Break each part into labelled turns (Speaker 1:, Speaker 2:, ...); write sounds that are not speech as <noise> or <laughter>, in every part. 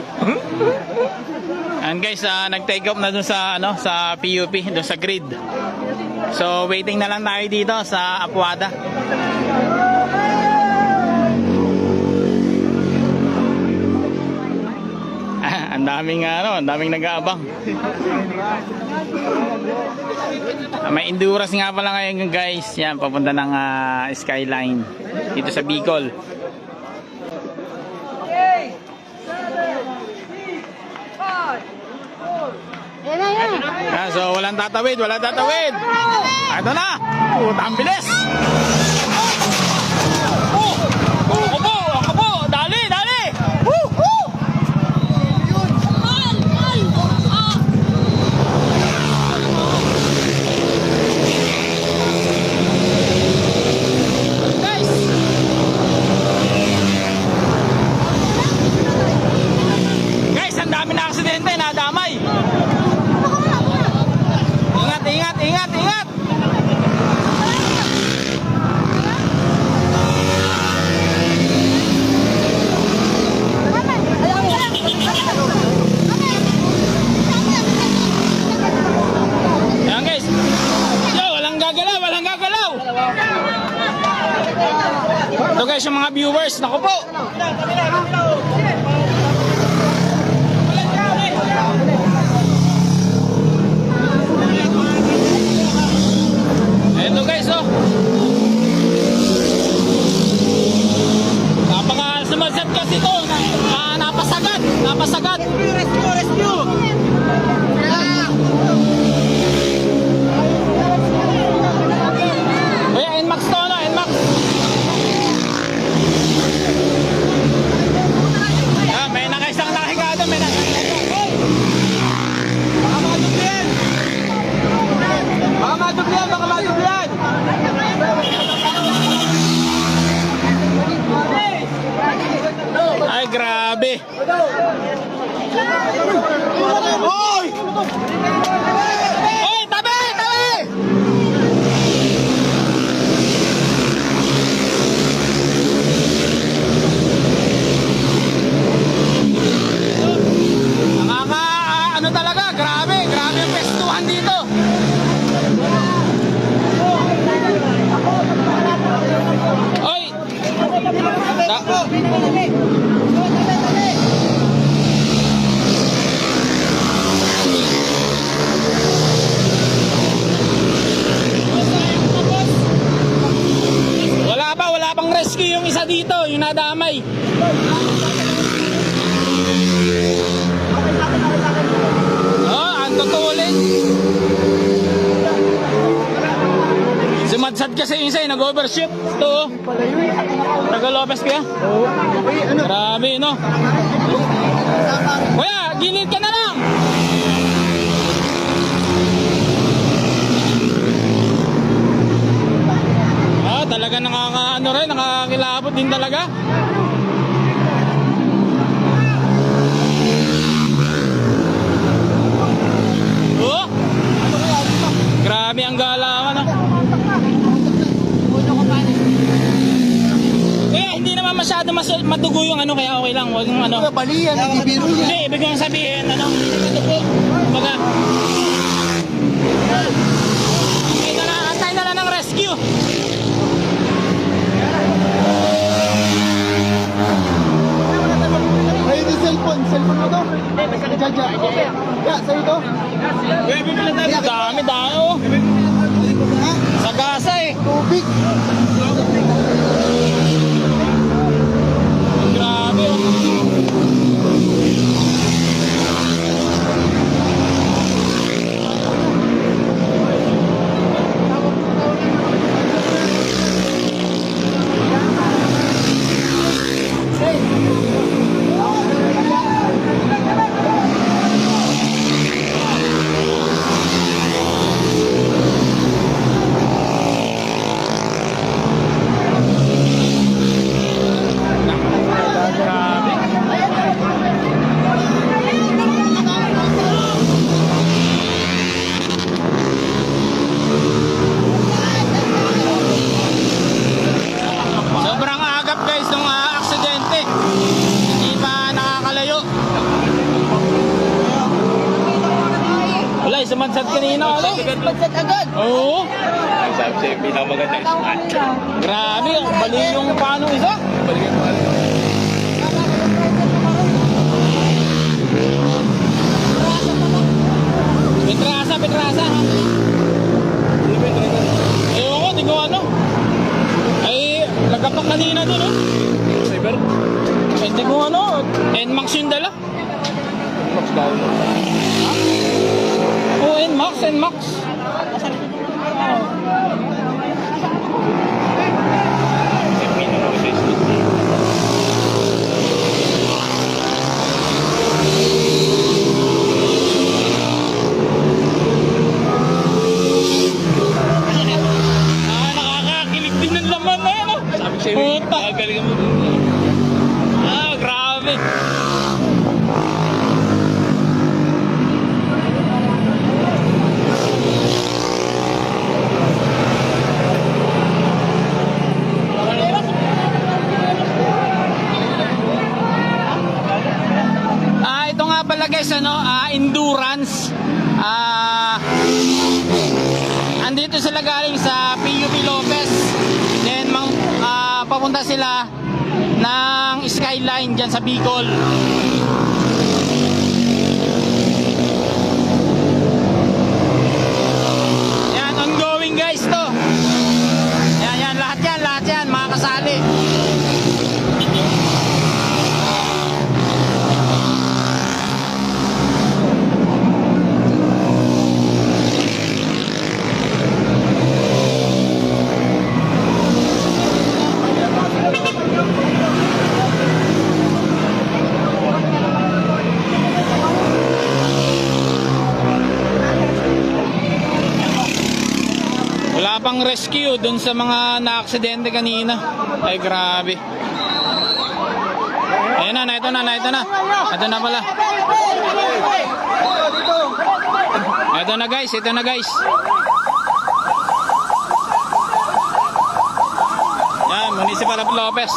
Speaker 1: <laughs> And guys, ah, nag-take off na dun sa ano sa PUP, dun sa grid. So waiting na lang tayo dito sa Apuada. <laughs> Ang daming ano, ang daming nag-aabang. Ah, May endurance nga pala ngayon guys. Yan, papunta ng ah, Skyline dito sa Bicol.
Speaker 2: Yan
Speaker 1: so walang tatawid, walang tatawid. Ito na. Puta, ang bilis. Sumadsad kasi isa, eh, nag-overshoot. Ito, oh. Taga kaya? Grabe, no? Kuya, gilid ka na lang! Ah, talaga nakaka, ano rin, nakakilabot din talaga. Oh! Grabe ang galangan ah. Eh, hindi naman masyado mas madugo yung ano, kaya okay lang. Huwag yung ano.
Speaker 3: Bali yan, hindi biro yan.
Speaker 1: Hindi, ibig kong sabihin, ano, madugo. Baga, antay na lang, antay na lang ng rescue.
Speaker 3: Ay, di cellphone. Cellphone mo to? Jaja. Ya, sa'yo to?
Speaker 1: Dami, dami, oh.
Speaker 3: Ha?
Speaker 1: Sa gasa eh.
Speaker 3: Tubig.
Speaker 1: Grabe, oh. Grabe. Wala, isamansad kanina. Ano?
Speaker 2: Pagsat agad.
Speaker 1: Oo.
Speaker 4: Sabi sa'yo, pinakamaganda is match.
Speaker 1: Grabe, bali yung paano isa.
Speaker 4: Balikan mo ano.
Speaker 1: Petrasa, Petrasa. Ewan ko, di ko ano. Ay, nagapak kanina dun, oh.
Speaker 4: Cyber?
Speaker 1: Hindi ko ano, NMAX yung dala.
Speaker 4: Max down.
Speaker 1: Oo, NMAX, NMAX.
Speaker 4: Minimum Facebook.
Speaker 1: Ah, nakakakilig din ng laman na yan, oh.
Speaker 4: Sabi sa'yo,
Speaker 1: Puta.
Speaker 4: nakagaling mo.
Speaker 1: Ah, grabe. Ah, ito nga pala guys, ano, ah, endurance. Ah, andito sila galing sa PUP Lopez. Then mang, ah, papunta sila ng skyline dyan sa Bicol. Yan, ongoing guys to. Yan, yan, lahat yan, lahat yan, mga kasali. Rescue dun sa mga na-aksidente kanina. Ay, grabe. Ayun na, ito na, na, ito na. Ito na pala. Ito na guys, ito na guys. Yan, Municipal of Lopez.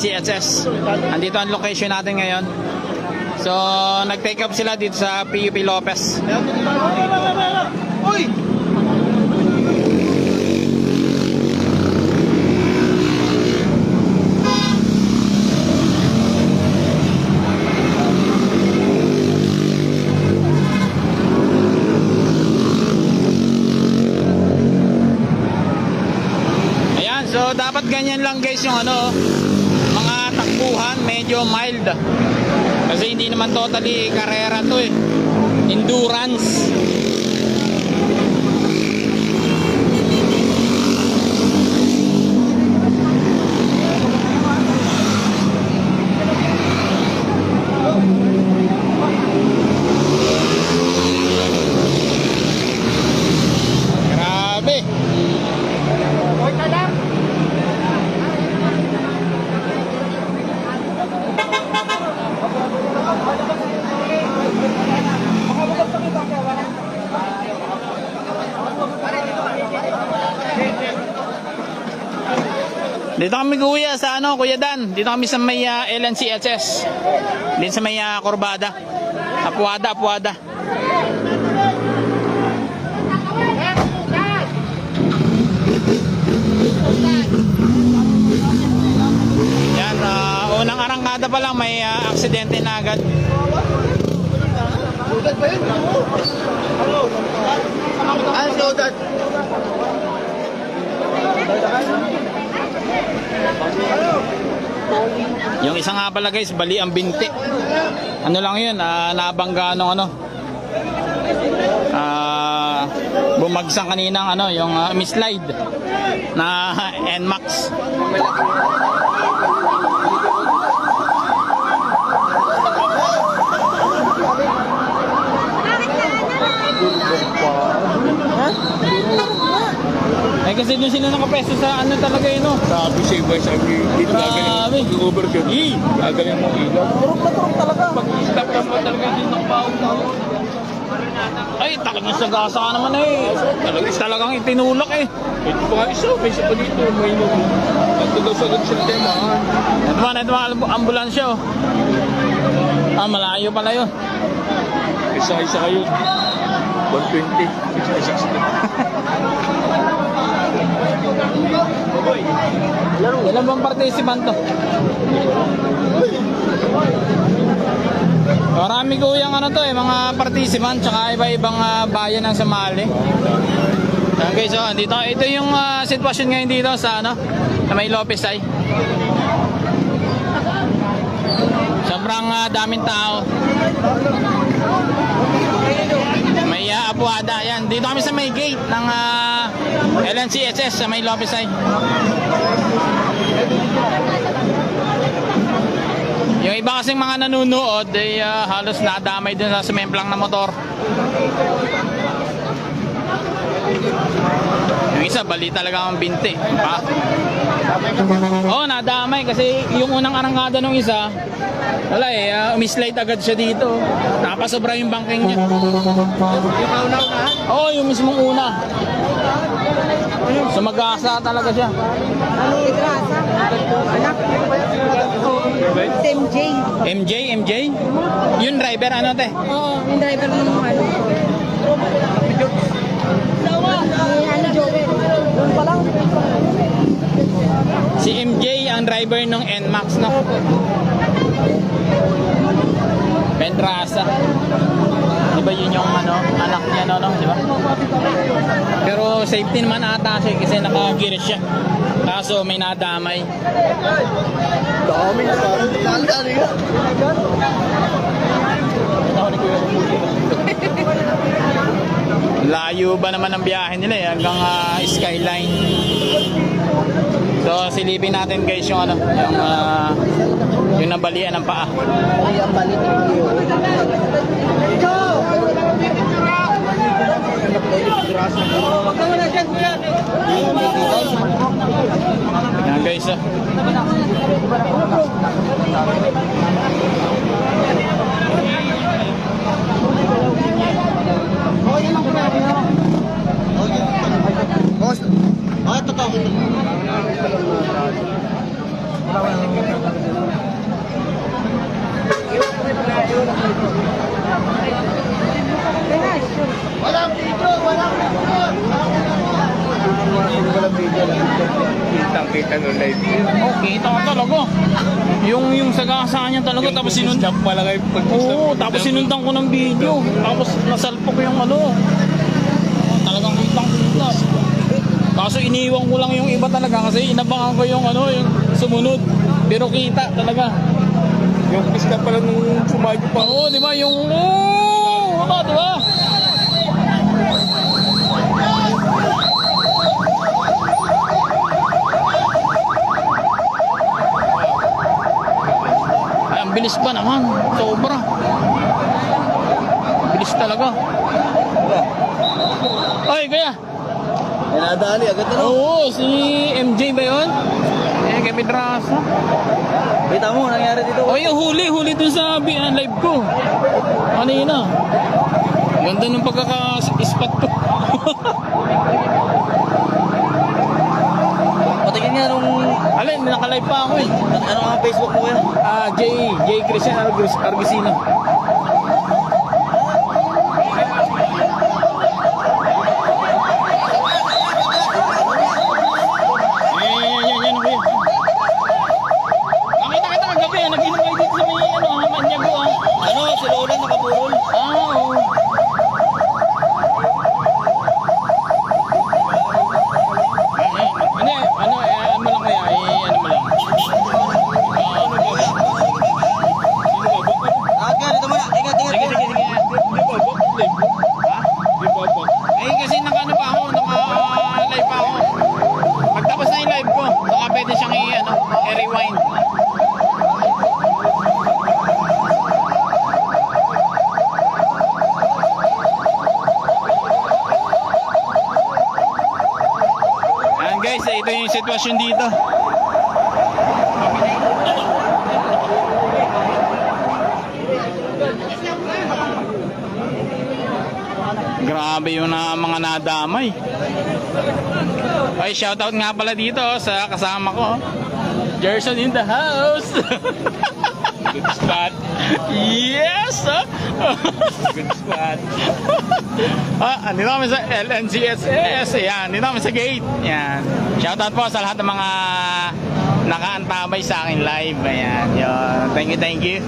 Speaker 1: LNCSS. Andito ang location natin ngayon. So, nag-take up sila dito sa PUP Lopez.
Speaker 3: Uy!
Speaker 1: So dapat ganyan lang guys yung ano, mga takbuhan medyo mild. Kasi hindi naman totally karera to eh. Endurance. Grabe. Dito kami kuya sa ano, Kuya Dan. Dito kami sa may uh, LNCHS. Din sa may ah, Corbada. Apuada, Apuada. Yan, ah, unang arangkada pa lang may ah, aksidente na agad.
Speaker 3: Sugat ba yun? Ano? Ah, sugat.
Speaker 1: Yung isa nga pala guys, bali ang binti. Ano lang yun, ah, nabangga nung ano. Ah, bumagsak kaninang ano, yung uh, mislide na <laughs> NMAX. Eh kasi doon sila nakapesto sa ano talaga yun, no?
Speaker 4: Sabi sa iba, sabi dito
Speaker 1: Grabe.
Speaker 4: gagaling mo. Overcut. Eh, gagaling mo ilaw.
Speaker 3: Turok na turok talaga.
Speaker 4: Pag-stop ka mo talaga dito ng baon
Speaker 1: Ay, talagang sagasa ka naman eh. Talagang, talagang itinulak eh.
Speaker 4: Ito pa nga isa, may isa pa dito. May ino. Ito daw sagad sila tema.
Speaker 1: Ito ba, ito amb- ambulansya oh. Ah, malayo pala yun.
Speaker 4: Isa-isa kayo. 120. 60, 60.
Speaker 1: Ilan bang participant to? Marami ko yung ano to eh, mga participant tsaka iba-ibang ah, bayan ng Somali. Okay, so dito, ito yung ah, sitwasyon ngayon dito sa ano, sa may Lopez ay. Sobrang ah, daming tao. May uh, apuada yan. Dito kami sa may gate ng ah, LNCSS sa may Lopez ay. Yung iba kasing mga nanonood ay ah, halos nadamay din sa sumemplang na motor. Yung isa bali talaga ang binti. Pa. Oh, nadamay kasi yung unang arangkada nung isa wala eh, uh, umislide agad siya dito. Napasobra yung banking niya. Oo, oh, yung mismong una. Sumagasa talaga siya.
Speaker 2: Ano igrasa? Anak? Team J.
Speaker 1: MJ, MJ? Yung driver, ano te?
Speaker 2: Oo, yung driver ng ano. Si ano.
Speaker 1: Si MJ ang driver ng NMAX, no? Pedrasa. Di ba yun yung ano, anak niya, no, no? Di ba? Pero safety naman ata siya kasi naka-gear siya. Kaso may nadamay.
Speaker 3: Dami na parang. Dali-dali nga.
Speaker 1: Layo ba naman ang biyahe nila eh, hanggang ah, skyline. So silipin natin guys yung ano, yung ah, yung nabalian ng paa.
Speaker 3: Ay, ang balik iyo.
Speaker 1: Yan guys. ah.
Speaker 3: Oh, ito to.
Speaker 1: talaga. Yung yung sagasaan niya talaga
Speaker 4: kayo pag
Speaker 1: Oo, tapos sinundan ko ng video. Tapos nasalpo ko yung ano. Oh, talagang kitang kita. Kaso iniwan ko lang yung iba talaga kasi inabangan ko yung ano, yung sumunod. Pero kita talaga.
Speaker 4: Yung pista pala nung sumadyo pa.
Speaker 1: Oo, di ba? Yung, oo, wala, di ba? Ang bilis ba naman? Sobra. Bilis talaga. Ay, kaya.
Speaker 3: Nadali, agad na?
Speaker 1: Oo, si MJ ba yun? Eh, kay Pedrasa.
Speaker 3: Kita mo, nangyari dito.
Speaker 1: O yung huli, huli dun sa ah, live ko. Kanina. Ganda ng pagkaka-spot ko. <laughs>
Speaker 3: Patingin nga nung,
Speaker 1: Alin, naka-live pa ako eh.
Speaker 3: ano nga Facebook mo kaya?
Speaker 1: Ah, J, J Christian Argus, Argusino. Eh, yan, yan, yan, kuya. Nakita kita kagabi, ah, nag-inom kayo dito sa may, ano, ah, Manyago, ah.
Speaker 3: Ano, si Lola nakapurol.
Speaker 1: Ah, oo. Hindi, ano, eh, ano mo lang kaya, eh, ano mo lang. Ah, ano ba?
Speaker 4: Sino ba ba?
Speaker 3: Agad nga, dito muna. Ingat, ingat.
Speaker 1: Sige, sige, sige.
Speaker 4: Di ba ba? Live mo?
Speaker 1: Ha?
Speaker 4: Di ba ba?
Speaker 1: Eh, kasi naka-ano pa ako, naka-live pa ako. Pagtapos na yung live ko, saka pwede siyang i-ano, i-rewind. Ayan guys, eh, ito yung sitwasyon dito. Grabe yung na, mga nadamay. Ay, shoutout nga pala dito oh, sa kasama ko. Gerson in the house. <laughs>
Speaker 4: Good spot.
Speaker 1: yes! oh.
Speaker 4: Good <laughs> spot. <laughs>
Speaker 1: ah, andito kami sa LNCSS. Ayan, andito kami sa gate. Ayan. Shoutout po sa lahat ng mga nakaantabay sa akin live. Ayan, yun. Thank you, thank you.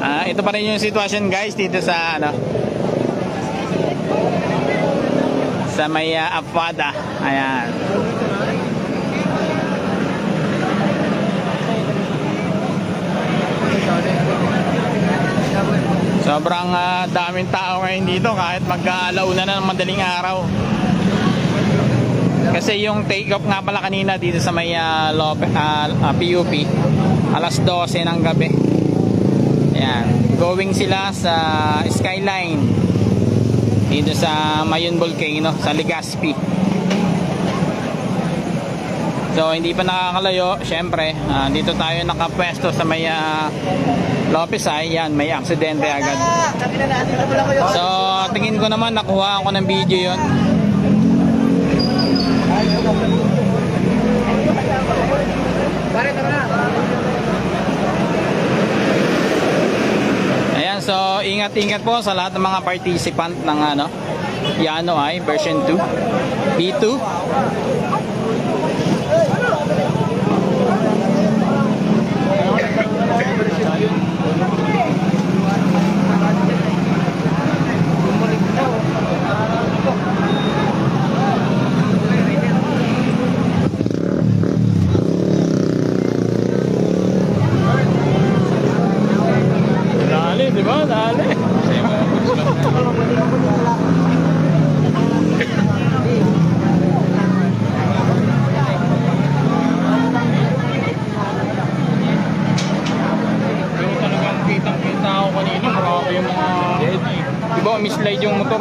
Speaker 1: Ah, ito pa rin yung sitwasyon guys dito sa ano sa may uh, Apada. Ayan. Sobrang ah, daming tao ngayon dito kahit mag-alauna na ng madaling araw. Kasi yung take off nga pala kanina dito sa may ah, Lope, ah, ah, PUP alas 12 ng gabi. Ayan. Going sila sa Skyline dito sa Mayon Volcano sa Legazpi. So hindi pa nakakalayo, syempre, ah, dito tayo nakapwesto sa may uh, Lopez ay yan, may aksidente agad. So tingin ko naman nakuha ako ng video yon. Ayan, so ingat-ingat po sa lahat ng mga participant ng ano, Yano ay version 2, B2. Di ba? Dali. Pero talagang kitang-kita ako kanina. Marami yung mga... Di ba, mislide yung motor,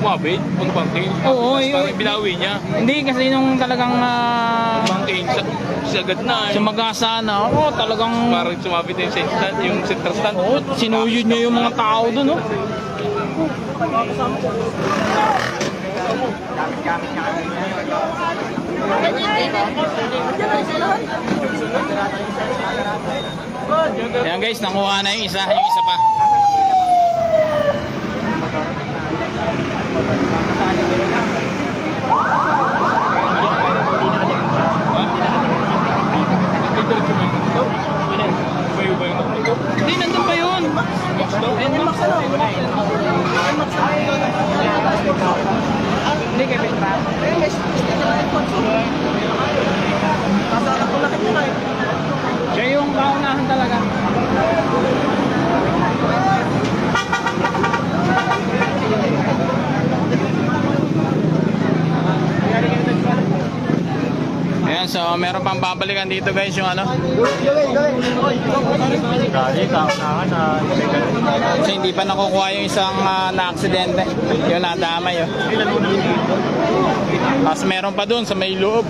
Speaker 1: no?
Speaker 4: Sumabit? Pag-banking?
Speaker 1: Oo,
Speaker 4: Tapos
Speaker 1: yun.
Speaker 4: parang binawi niya.
Speaker 1: Hindi, kasi nung talagang uh,
Speaker 4: Banking sa sagad na. eh.
Speaker 1: sumagasa na ako, talagang...
Speaker 4: Parang sumabit na yung center stand. Yung center stand.
Speaker 1: Oo, sinuyod niya yung mga tao doon, no? Ayan guys, nakuha na yung isa, yung isa pa.
Speaker 4: Diretso ba yung ito? Bayo ba yung ito?
Speaker 1: Hindi, nandun pa yun. NMAX ano? Hindi kay Petra. Siya yung kaunahan talaga. Ayan, so meron pang babalikan dito guys yung ano. Kasi hindi pa nakukuha yung isang ah, na-aksidente. Yung nadamay. Oh. Tapos meron pa dun sa may loob.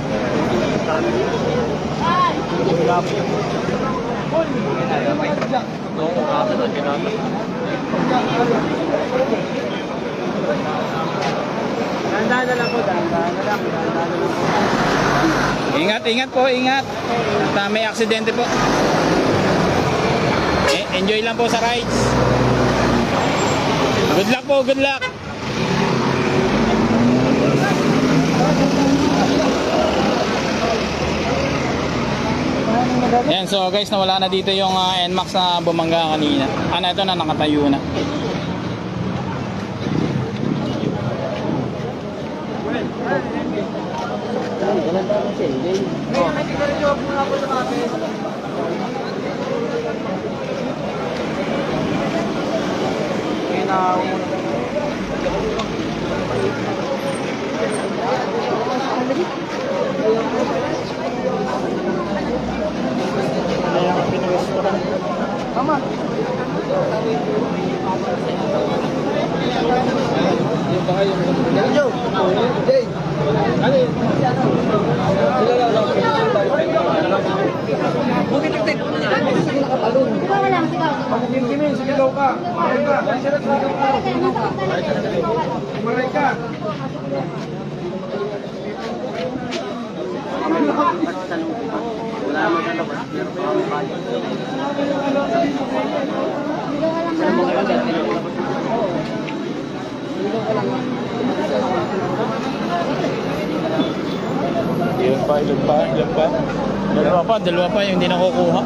Speaker 1: Ingat, ingat po, ingat. At, ah, may aksidente po. Eh, enjoy lang po sa rides. Good luck po, good luck. Yan, so guys, nawala na dito yung ah, NMAX na bumangga kanina. Ano, ito na, nakatayo na. Chicken game. Oh.
Speaker 4: Kaya na Ilan pa, ilan pa, ilan pa?
Speaker 1: Dalawa pa, dalawa pa yung hindi nakukuha.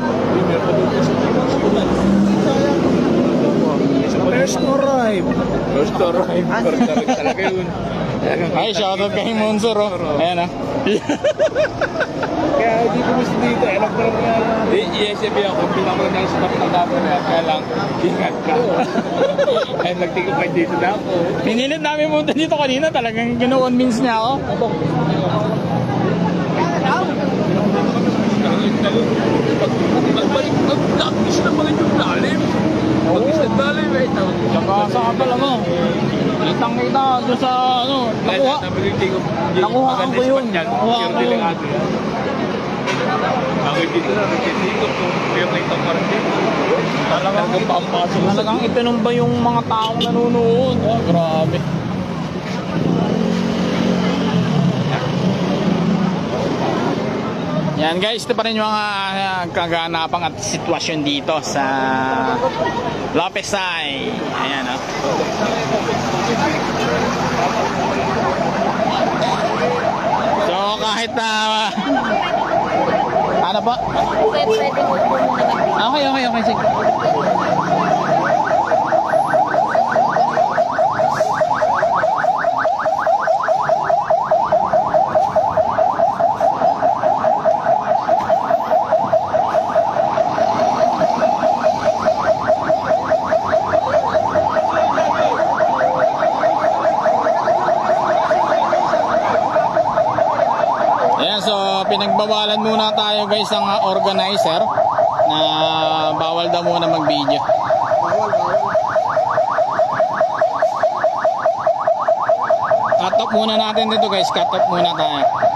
Speaker 3: First to arrive.
Speaker 4: First to arrive. First to arrive talaga yun.
Speaker 1: Ay, shoutout kay Monsor. Oh. Ayan ah.
Speaker 4: Kaya hindi ko gusto dito. Alam ko lang yan. I-SMB ako. Pinamula na sa tapos ng damo na. Kaya lang, ingat ka. <laughs> Kaya nagtingin pa dito na ako.
Speaker 1: Pinilit namin punta dito kanina. Talagang gino-convince niya ako.
Speaker 4: Magbalik, mag-nakis na mga yung lalim. Mag-is na lalim eh.
Speaker 1: Saka sa kapal ano. Kitang kita doon sa ano. Nakuha. Nakuha ko yun. Nakuha ko yun.
Speaker 4: Ako dito na, nagtitikot ko. Kaya nakita ko rin dito.
Speaker 1: Talagang,
Speaker 4: pampasok sa
Speaker 1: talagang itinumba yung mga taong nanonood. Oh, grabe. Yan guys, ito pa rin yung mga uh, kaganapang at sitwasyon dito sa Lopesay. Ayan oh. So kahit na ano po?
Speaker 2: Pwede muna.
Speaker 1: Okay, okay, okay. Sige. Ayan, so pinagbawalan muna tayo guys ang uh, organizer na bawal daw muna mag-video. Cut off muna natin dito guys, cut off muna tayo.